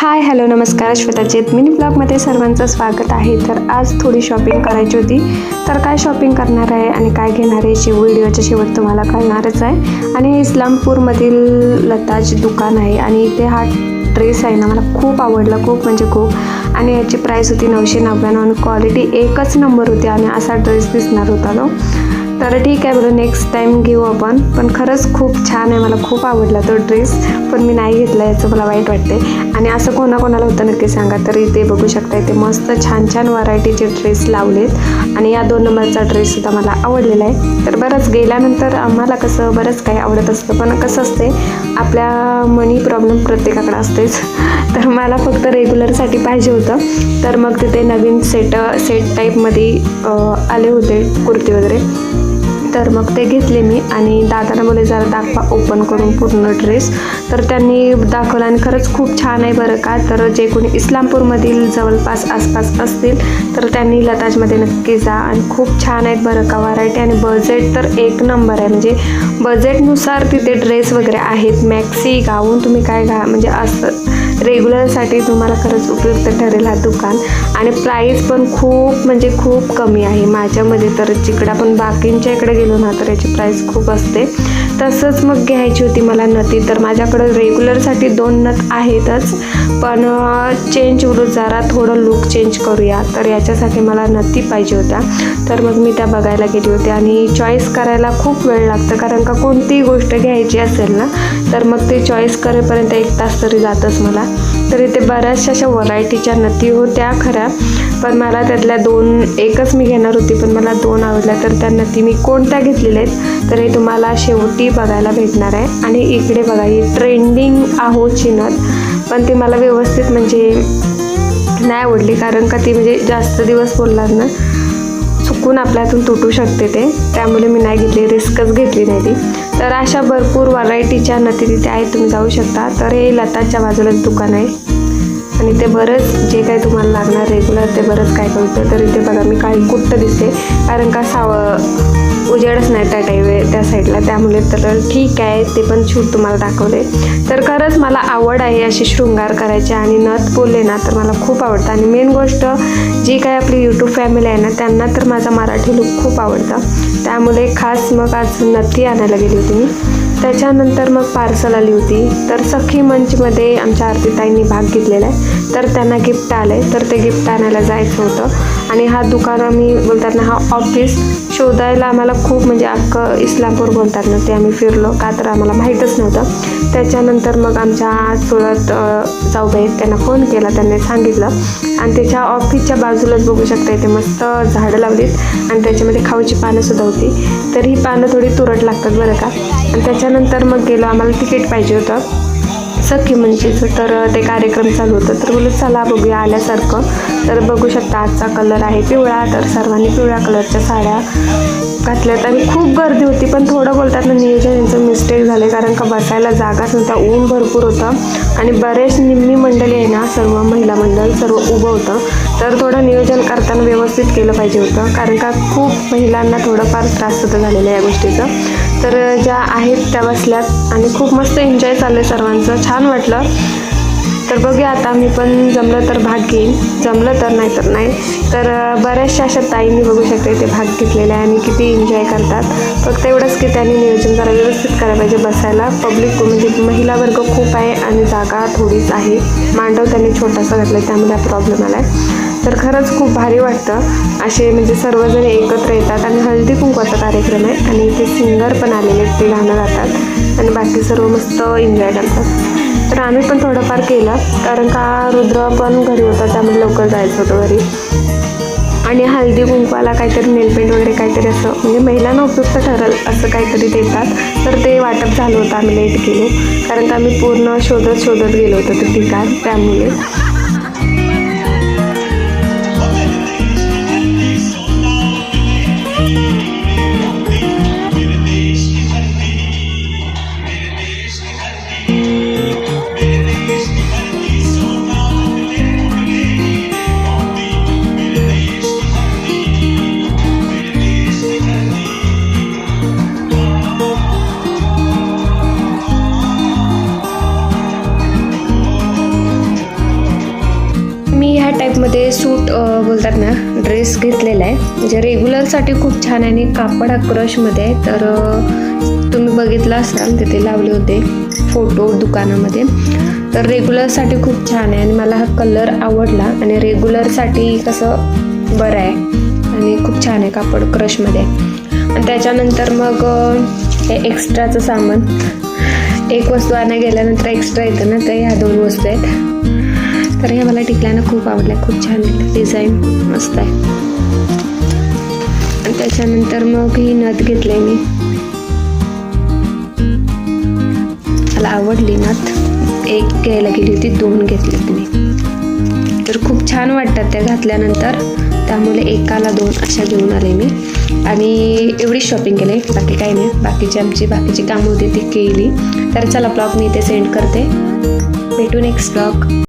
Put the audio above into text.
Hi hello नमस्कार श्वेताचेत mini ब्लॉगमध्ये सर्वांचं स्वागत आहे. तर आज थोडी शॉपिंग करायची होती. तर काय शॉपिंग करणार आहे आणि काय घेणार आहे याची व्हिडिओच्या शेवट तुम्हाला कळणारच आहे. आणि इस्लामपूरमधील लताज दुकान आहे आणि इथे हा ड्रेस आहे ना मला खूप आवडला खूप म्हणजे खूप. आणि याची प्राईस होती नऊशे नव्याण्णव आणि क्वालिटी एकच नंबर होती आणि असा ड्रेस दिसणार होता तो. तर ठीक आहे बरं नेक्स्ट टाईम घेऊ आपण. पण खरंच खूप छान आहे मला खूप आवडला तो ड्रेस पण मी नाही घेतला याचं मला वाईट वाटते आणि असं कोणाकोणाला होतं नक्की सांगा तर इथे बघू शकता इथे मस्त छान छान व्हरायटीचे ड्रेस लावलेत. आणि या दोन नंबरचा ड्रेससुद्धा मला आवडलेला आहे. तर बरंच गेल्यानंतर आम्हाला कसं बरंच काही आवडत असतं. पण कसं असते आपल्या मनी प्रॉब्लेम प्रत्येकाकडे असतेच. तर मला फक्त रेग्युलरसाठी पाहिजे होतं. तर मग तिथे नवीन सेट सेट टाईपमध्ये आले होते कुर्ती वगैरे. तर मग ते घेतले मी आणि दादाला बोले जरा दाखवा ओपन करून पूर्ण ड्रेस तर त्यांनी दाखवला आणि खरंच खूप छान आहे बरं का. तर जे कोणी इस्लामपूरमधील जवळपास आसपास असतील तर त्यांनी लताजमध्ये नक्की जा आणि खूप छान आहेत बरं का व्हरायटी आणि बजेट तर एक नंबर आहे. म्हणजे बजेटनुसार तिथे ड्रेस वगैरे आहेत. मॅक्सी गाऊन तुम्ही काय घा म्हणजे असं रेग्युलरसाठी तुम्हाला खरंच उपयुक्त ठरेल हा दुकान. आणि प्राईस पण खूप म्हणजे खूप कमी आहे. माझ्यामध्ये तर जिकडं आपण बाकींच्या इकडे गेलो ना तर याची प्राईस खूप असते. तसंच मग घ्यायची होती मला नती तर माझ्याकडं रेग्युलरसाठी दोन नथ आहेतच. पण चेंज करू जरा थोडं लुक चेंज करूया. तर याच्यासाठी मला नती पाहिजे होत्या. तर मग मी त्या बघायला गेली होती. आणि चॉईस करायला खूप वेळ लागतं. कारण का कोणतीही गोष्ट घ्यायची असेल ना तर मग ते चॉईस करेपर्यंत एक तास तरी जातच मला. तर इथे बऱ्याचशा अशा व्हरायटीच्या नती होत्या खऱ्या. पण मला त्यातल्या दोन एकच मी घेणार होती पण मला दोन आवडल्या. तर त्या नती मी कोणत्या घेतलेल्या आहेत तर हे तुम्हाला शेवटी बघायला भेटणार आहे. आणि इकडे बघा ही ट्रेंडिंग आहोची नथ पण ती मला व्यवस्थित म्हणजे नाही आवडली कारण का ती म्हणजे जास्त दिवस बोलणार ना चुकून आपल्यातून तुटू शकते ते. त्यामुळे मी नाही घेतली रिस्कच घेतली नाही ती. तर अशा भरपूर व्हरायटीच्या नती तिथे आहेत तुम्ही जाऊ शकता. तर हे लताच्या बाजूलाच दुकान आहे. आणि ते बरंच जे काही तुम्हाला लागणार रेग्युलर ते बरंच काय करतं तर इथे बघा मी काही कुट्ट दिसते? कारण का साव उजेडच नाही त्या टाईप त्या साईडला त्यामुळे तर ठीक आहे ते पण शूट तुम्हाला दाखवले तर खरंच मला आवड आहे अशी शृंगार करायची आणि नथ बोलले ना तर मला खूप आवडतं. आणि मेन गोष्ट जी काही आपली यूट्यूब फॅमिली आहे ना त्यांना तर माझा मराठी लुक खूप आवडतं. त्यामुळे खास मग आज नथी आणायला गेली होती मी. त्याच्यानंतर मग पार्सल आली होती. तर सखी मंचमध्ये आमच्या आरतीताईंनी भाग घेतलेला आहे. तर त्यांना गिफ्ट आलं आहे तर ते गिफ्ट आणायला जायचं होतं. आणि हा दुकान आम्ही बोलतात ना हा ऑफिस शोधायला आम्हाला खूप म्हणजे अख्खं इस्लामपूर बोलतात ना ते आम्ही फिरलो. का तर आम्हाला माहीतच नव्हतं. त्याच्यानंतर मग आमच्या चुलत जाऊबाई त्यांना फोन केला त्यांनी सांगितलं. आणि त्याच्या ऑफिसच्या बाजूलाच बघू शकता इथे मस्त झाडं लावलीत. आणि त्याच्यामध्ये खाऊची पानंसुद्धा होती. तर ही पानं थोडी तुरट लागतात बरं का. आणि त्याच्यानंतर मग गेलो आम्हाला तिकीट पाहिजे होतं. सखी म्हणजेच तर ते कार्यक्रम चालू होतं. तर बोलू चला बघूया आल्यासारखं. तर बघू शकता आजचा कलर आहे पिवळा. तर सर्वांनी पिवळ्या कलरच्या साड्या घातल्यात आणि खूप गर्दी होती पण थोडं बोलतात ना नियोजन यांचं मिस्टेक झाले कारण का बसायला जागाच नव्हता ऊन भरपूर होतं. आणि बरेच निम्मी मंडळी आहे ना सर्व महिला मंडळ सर्व उभं होतं. तर थोडं नियोजन करताना व्यवस्थित केलं पाहिजे होतं. कारण का खूप महिलांना थोडंफार त्रास होतं झालेलं या गोष्टीचं. तर ज्या आहेत त्या बसल्यात आणि खूप मस्त एन्जॉय चाललं आहे सर्वांचं. छान वाटलं. तर बघूया आता मी पण जमलं तर भाग घेईन. जमलं तर नाही तर नाही. तर बऱ्याचशा अशा ताईंनी बघू शकते ते भाग घेतलेले आहे आणि किती एन्जॉय करतात. फक्त एवढंच की त्यांनी नियोजन जरा व्यवस्थित करायला पाहिजे बसायला. पब्लिक म्हणजे महिला वर्ग खूप आहे आणि जागा थोडीच आहे. मांडव त्यांनी छोटासा घातला त्यामध्ये हा प्रॉब्लेम आला आहे तर खरंच खूप भारी वाटतं. असे म्हणजे सर्वजण एकत्र येतात आणि हळदी कुंकवाचा कार्यक्रम आहे आणि इथे सिंगर पण आलेले आहेत ते गाणं गातात. आणि बाकी सर्व मस्त एन्जॉय करतात. तर आम्ही पण थोडंफार केलं कारण का रुद्र पण घरी होता त्यामुळे लवकर जायचं होतं घरी. आणि हळदी कुंकवाला काहीतरी नेलपेंट वगैरे काहीतरी असं म्हणजे महिलांना उपयुक्त ठरल असं काहीतरी देतात. तर ते वाटप झालं होतं आम्ही लेट केले. कारण का आम्ही पूर्ण शोधत शोधत गेलो होतो ते ठिकाण त्यामुळे. सूट बोलतात ना ड्रेस घेतलेला आहे. म्हणजे रेग्युलरसाठी खूप छान आहे आणि कापड हा क्रशमध्ये आहे. तर तुम्ही बघितलं असाल तिथे लावले होते फोटो दुकानामध्ये. तर रेग्युलरसाठी खूप छान आहे आणि मला हा कलर आवडला. आणि रेग्युलरसाठी कसं बरं आहे. आणि खूप छान आहे कापड क्रशमध्ये आणि त्याच्यानंतर मग हे एक्स्ट्राचं सामान. एक वस्तू आणायला गेल्यानंतर एक्स्ट्रा येतं ना तर ह्या दोन वस्तू आहेत. तर हे मला टिकल्यानं खूप आवडलं खूप छान डिझाईन मस्त आहे. आणि त्याच्यानंतर मग ही नथ घेतले मी. मला आवडली नथ. एक घ्यायला गेली होती दोन घेतली मी तर खूप छान वाटतात त्या घातल्यानंतर. त्यामुळे एकाला दोन अशा घेऊन आले मी. आणि एवढी शॉपिंग केली. बाकी काही नाही. बाकीची आमची बाकीची कामं होती ती केली. तर चला ब्लॉग मी इथे सेंड करते. भेटू नेक्स्ट ब्लॉग